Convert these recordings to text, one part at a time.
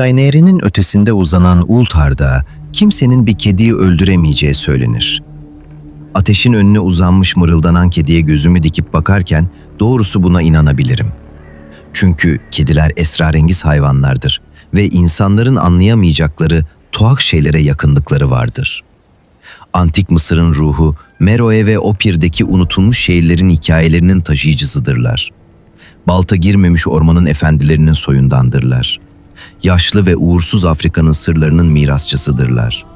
Skynery'nin ötesinde uzanan Ultar'da kimsenin bir kediyi öldüremeyeceği söylenir. Ateşin önüne uzanmış mırıldanan kediye gözümü dikip bakarken doğrusu buna inanabilirim. Çünkü kediler esrarengiz hayvanlardır ve insanların anlayamayacakları tuhaf şeylere yakınlıkları vardır. Antik Mısır'ın ruhu, Meroe ve Opir'deki unutulmuş şehirlerin hikayelerinin taşıyıcısıdırlar. Balta girmemiş ormanın efendilerinin soyundandırlar. Yaşlı ve uğursuz Afrika'nın sırlarının mirasçısıdırlar.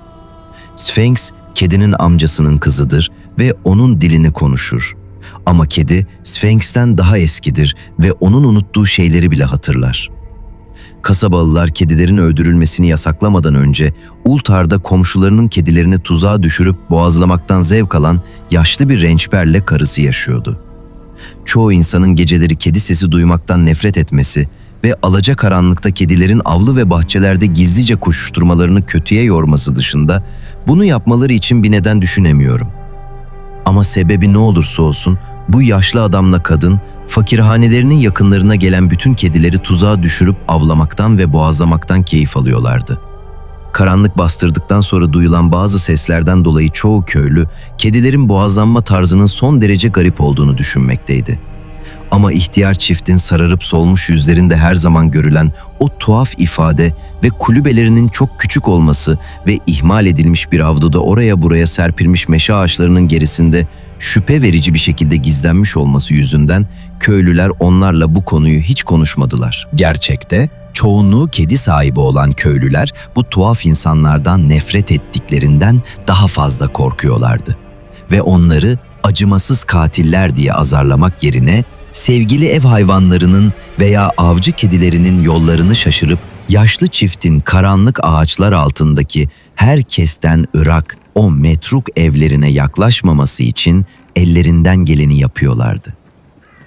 Sphinx, kedinin amcasının kızıdır ve onun dilini konuşur. Ama kedi, Sphinx'ten daha eskidir ve onun unuttuğu şeyleri bile hatırlar. Kasabalılar kedilerin öldürülmesini yasaklamadan önce Ultar'da komşularının kedilerini tuzağa düşürüp boğazlamaktan zevk alan yaşlı bir rençberle karısı yaşıyordu. Çoğu insanın geceleri kedi sesi duymaktan nefret etmesi ve alacakaranlıkta kedilerin avlu ve bahçelerde gizlice koşuşturmalarını kötüye yorması dışında bunu yapmaları için bir neden düşünemiyorum. Ama sebebi ne olursa olsun bu yaşlı adamla kadın fakirhanelerinin yakınlarına gelen bütün kedileri tuzağa düşürüp avlamaktan ve boğazlamaktan keyif alıyorlardı. Karanlık bastırdıktan sonra duyulan bazı seslerden dolayı çoğu köylü kedilerin boğazlanma tarzının son derece garip olduğunu düşünmekteydi. Ama ihtiyar çiftin sararıp solmuş yüzlerinde her zaman görülen o tuhaf ifade ve kulübelerinin çok küçük olması ve ihmal edilmiş bir avluda oraya buraya serpilmiş meşe ağaçlarının gerisinde şüphe verici bir şekilde gizlenmiş olması yüzünden köylüler onlarla bu konuyu hiç konuşmadılar. Gerçekte çoğunluğu kedi sahibi olan köylüler bu tuhaf insanlardan nefret ettiklerinden daha fazla korkuyorlardı ve onları acımasız katiller diye azarlamak yerine sevgili ev hayvanlarının veya avcı kedilerinin yollarını şaşırıp yaşlı çiftin karanlık ağaçlar altındaki herkesten ırak o metruk evlerine yaklaşmaması için ellerinden geleni yapıyorlardı.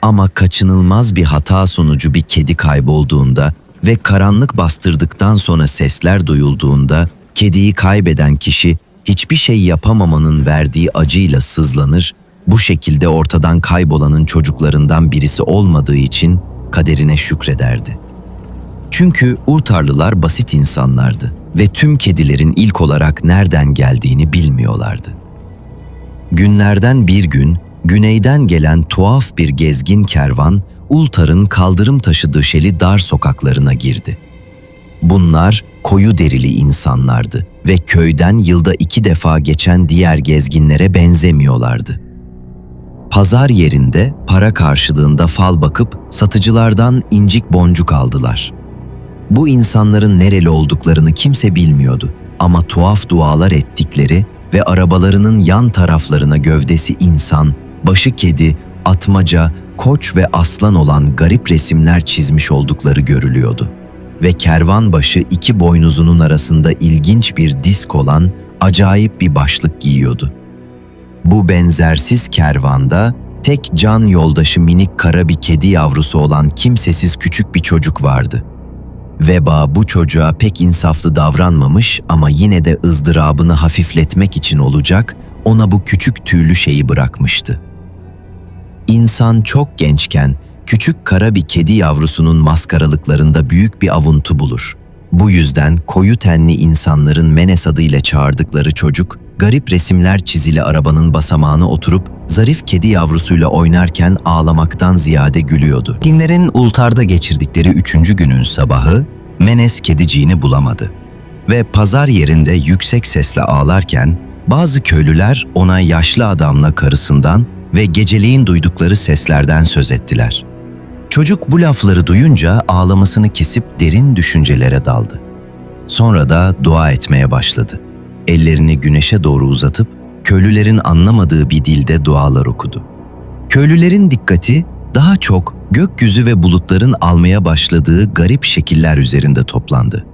Ama kaçınılmaz bir hata sonucu bir kedi kaybolduğunda ve karanlık bastırdıktan sonra sesler duyulduğunda kediyi kaybeden kişi hiçbir şey yapamamanın verdiği acıyla sızlanır, bu şekilde ortadan kaybolanın çocuklarından birisi olmadığı için kaderine şükrederdi. Çünkü Urtarlılar basit insanlardı ve tüm kedilerin ilk olarak nereden geldiğini bilmiyorlardı. Günlerden bir gün güneyden gelen tuhaf bir gezgin kervan Ultar'ın kaldırım taşı döşeli dar sokaklarına girdi. Bunlar koyu derili insanlardı ve köyden yılda iki defa geçen diğer gezginlere benzemiyorlardı. Pazar yerinde para karşılığında fal bakıp satıcılardan incik boncuk aldılar. Bu insanların nereli olduklarını kimse bilmiyordu ama tuhaf dualar ettikleri ve arabalarının yan taraflarına gövdesi insan, başı kedi, atmaca, koç ve aslan olan garip resimler çizmiş oldukları görülüyordu. Ve kervan başı iki boynuzunun arasında ilginç bir disk olan acayip bir başlık giyiyordu. Bu benzersiz kervanda tek can yoldaşı minik kara bir kedi yavrusu olan kimsesiz küçük bir çocuk vardı. Veba bu çocuğa pek insaflı davranmamış ama yine de ızdırabını hafifletmek için olacak ona bu küçük tüylü şeyi bırakmıştı. İnsan çok gençken küçük kara bir kedi yavrusunun maskaralıklarında büyük bir avuntu bulur. Bu yüzden koyu tenli insanların Menes adıyla çağırdıkları çocuk, garip resimler çizili arabanın basamağına oturup zarif kedi yavrusuyla oynarken ağlamaktan ziyade gülüyordu. Dinlerin Ultar'da geçirdikleri üçüncü günün sabahı, Menes kediciğini bulamadı. Ve pazar yerinde yüksek sesle ağlarken, bazı köylüler ona yaşlı adamla karısından ve geceliğin duydukları seslerden söz ettiler. Çocuk bu lafları duyunca ağlamasını kesip derin düşüncelere daldı. Sonra da dua etmeye başladı. Ellerini güneşe doğru uzatıp köylülerin anlamadığı bir dilde dualar okudu. Köylülerin dikkati daha çok gökyüzü ve bulutların almaya başladığı garip şekiller üzerinde toplandı.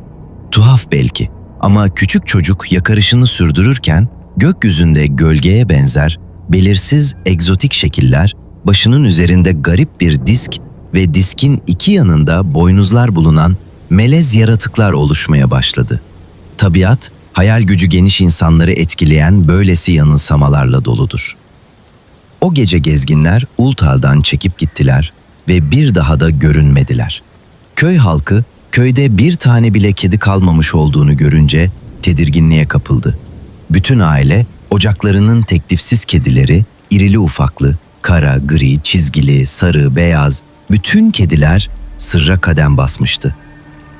Tuhaf belki ama küçük çocuk yakarışını sürdürürken gökyüzünde gölgeye benzer belirsiz egzotik şekiller, başının üzerinde garip bir disk ve diskin iki yanında boynuzlar bulunan melez yaratıklar oluşmaya başladı. Tabiat, hayal gücü geniş insanları etkileyen böylesi yanılsamalarla doludur. O gece gezginler Ultal'dan çekip gittiler ve bir daha da görünmediler. Köy halkı Köyde bir tane bile kedi kalmamış olduğunu görünce tedirginliğe kapıldı. Bütün aile ocaklarının teklifsiz kedileri, irili ufaklı, kara, gri, çizgili, sarı, beyaz, bütün kediler sırra kadem basmıştı.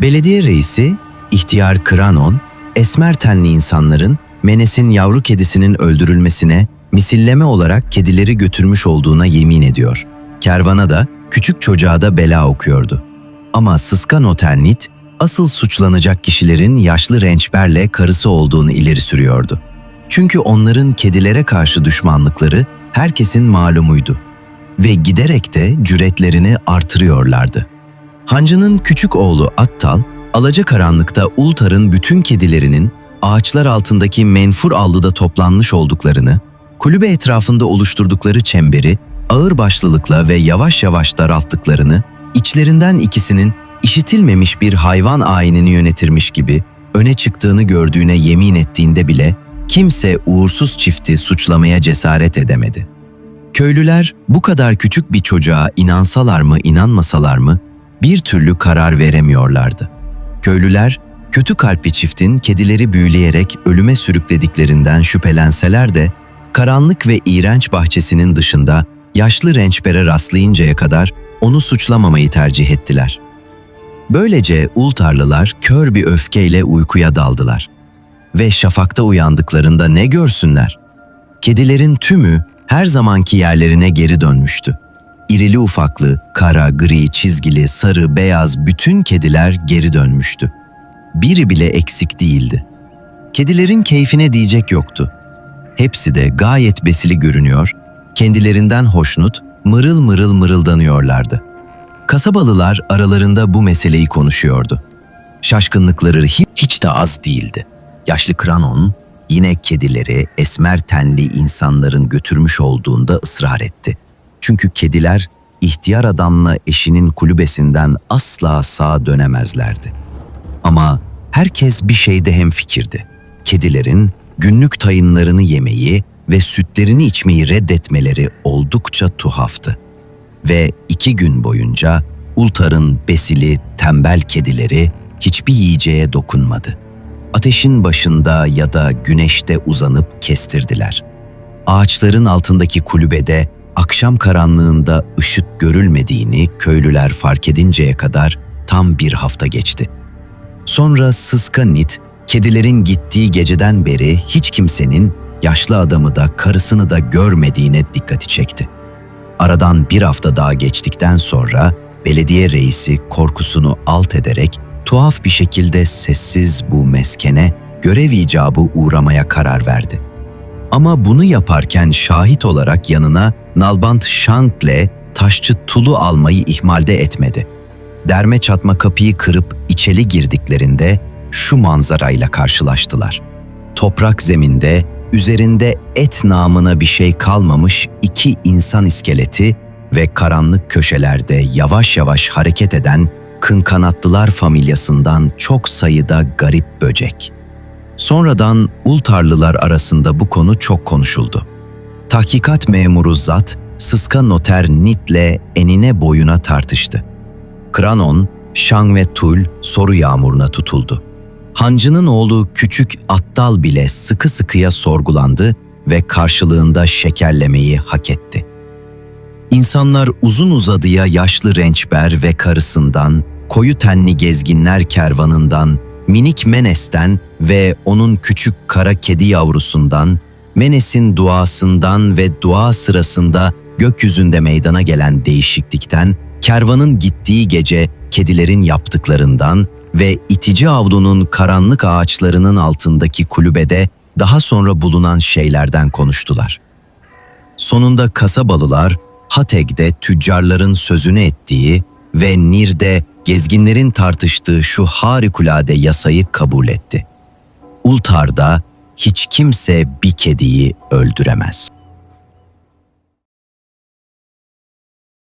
Belediye reisi, ihtiyar Kranon, esmer tenli insanların Menes'in yavru kedisinin öldürülmesine misilleme olarak kedileri götürmüş olduğuna yemin ediyor. Kervana da küçük çocuğa da bela okuyordu. Ama Sıska Noternit, asıl suçlanacak kişilerin yaşlı rençberle karısı olduğunu ileri sürüyordu. Çünkü onların kedilere karşı düşmanlıkları herkesin malumuydu ve giderek de cüretlerini artırıyorlardı. Hancı'nın küçük oğlu Attal, alacakaranlıkta Ultar'ın bütün kedilerinin ağaçlar altındaki menfur avluda toplanmış olduklarını, kulübe etrafında oluşturdukları çemberi ağır başlılıkla ve yavaş yavaş daralttıklarını, içlerinden ikisinin işitilmemiş bir hayvan ayinini yönetirmiş gibi öne çıktığını gördüğüne yemin ettiğinde bile kimse uğursuz çifti suçlamaya cesaret edemedi. Köylüler bu kadar küçük bir çocuğa inansalar mı inanmasalar mı bir türlü karar veremiyorlardı. Köylüler kötü kalpli çiftin kedileri büyüleyerek ölüme sürüklediklerinden şüphelenseler de karanlık ve iğrenç bahçesinin dışında yaşlı rençbere rastlayıncaya kadar onu suçlamamayı tercih ettiler. Böylece Ultarlılar kör bir öfkeyle uykuya daldılar. Ve şafakta uyandıklarında ne görsünler? Kedilerin tümü her zamanki yerlerine geri dönmüştü. İrili ufaklı, kara, gri, çizgili, sarı, beyaz bütün kediler geri dönmüştü. Biri bile eksik değildi. Kedilerin keyfine diyecek yoktu. Hepsi de gayet besili görünüyor, kendilerinden hoşnut, mırıl mırıl mırıldanıyorlardı. Kasabalılar aralarında bu meseleyi konuşuyordu. Şaşkınlıkları hi- hiç de az değildi. Yaşlı Kranon yine kedileri esmer tenli insanların götürmüş olduğunda ısrar etti. Çünkü kediler ihtiyar adamla eşinin kulübesinden asla sağa dönemezlerdi. Ama herkes bir şeyde hemfikirdi. Kedilerin günlük tayınlarını yemeyi ve sütlerini içmeyi reddetmeleri oldukça tuhaftı. Ve iki gün boyunca Ultar'ın besili tembel kedileri hiçbir yiyeceğe dokunmadı. Ateşin başında ya da güneşte uzanıp kestirdiler. Ağaçların altındaki kulübede akşam karanlığında ışık görülmediğini köylüler fark edinceye kadar tam bir hafta geçti. Sonra Sıska Nit, kedilerin gittiği geceden beri hiç kimsenin yaşlı adamı da karısını da görmediğine dikkati çekti. Aradan bir hafta daha geçtikten sonra belediye reisi korkusunu alt ederek tuhaf bir şekilde sessiz bu meskene görev icabı uğramaya karar verdi. Ama bunu yaparken şahit olarak yanına Nalbant Shank'le taşçı Tulu almayı ihmalde etmedi. Derme çatma kapıyı kırıp içeri girdiklerinde şu manzarayla karşılaştılar. Toprak zeminde üzerinde et namına bir şey kalmamış iki insan iskeleti ve karanlık köşelerde yavaş yavaş hareket eden kınkanatlılar familyasından çok sayıda garip böcek. Sonradan Ultarlılar arasında bu konu çok konuşuldu. Tahkikat memuru Zat, Sıska Noter Nit'le enine boyuna tartıştı. Kranon, Şang ve Tul soru yağmuruna tutuldu. Hancı'nın oğlu küçük Attal bile sıkı sıkıya sorgulandı ve karşılığında şekerlemeyi hak etti. İnsanlar uzun uzadıya yaşlı rençber ve karısından, koyu tenli gezginler kervanından, minik Menes'ten ve onun küçük kara kedi yavrusundan, Menes'in duasından ve dua sırasında gökyüzünde meydana gelen değişiklikten, kervanın gittiği gece kedilerin yaptıklarından ve itici avlunun karanlık ağaçlarının altındaki kulübede daha sonra bulunan şeylerden konuştular. Sonunda kasabalılar Hateg'de tüccarların sözünü ettiği ve Nir'de gezginlerin tartıştığı şu harikulade yasayı kabul etti. Ultar'da hiç kimse bir kediyi öldüremez.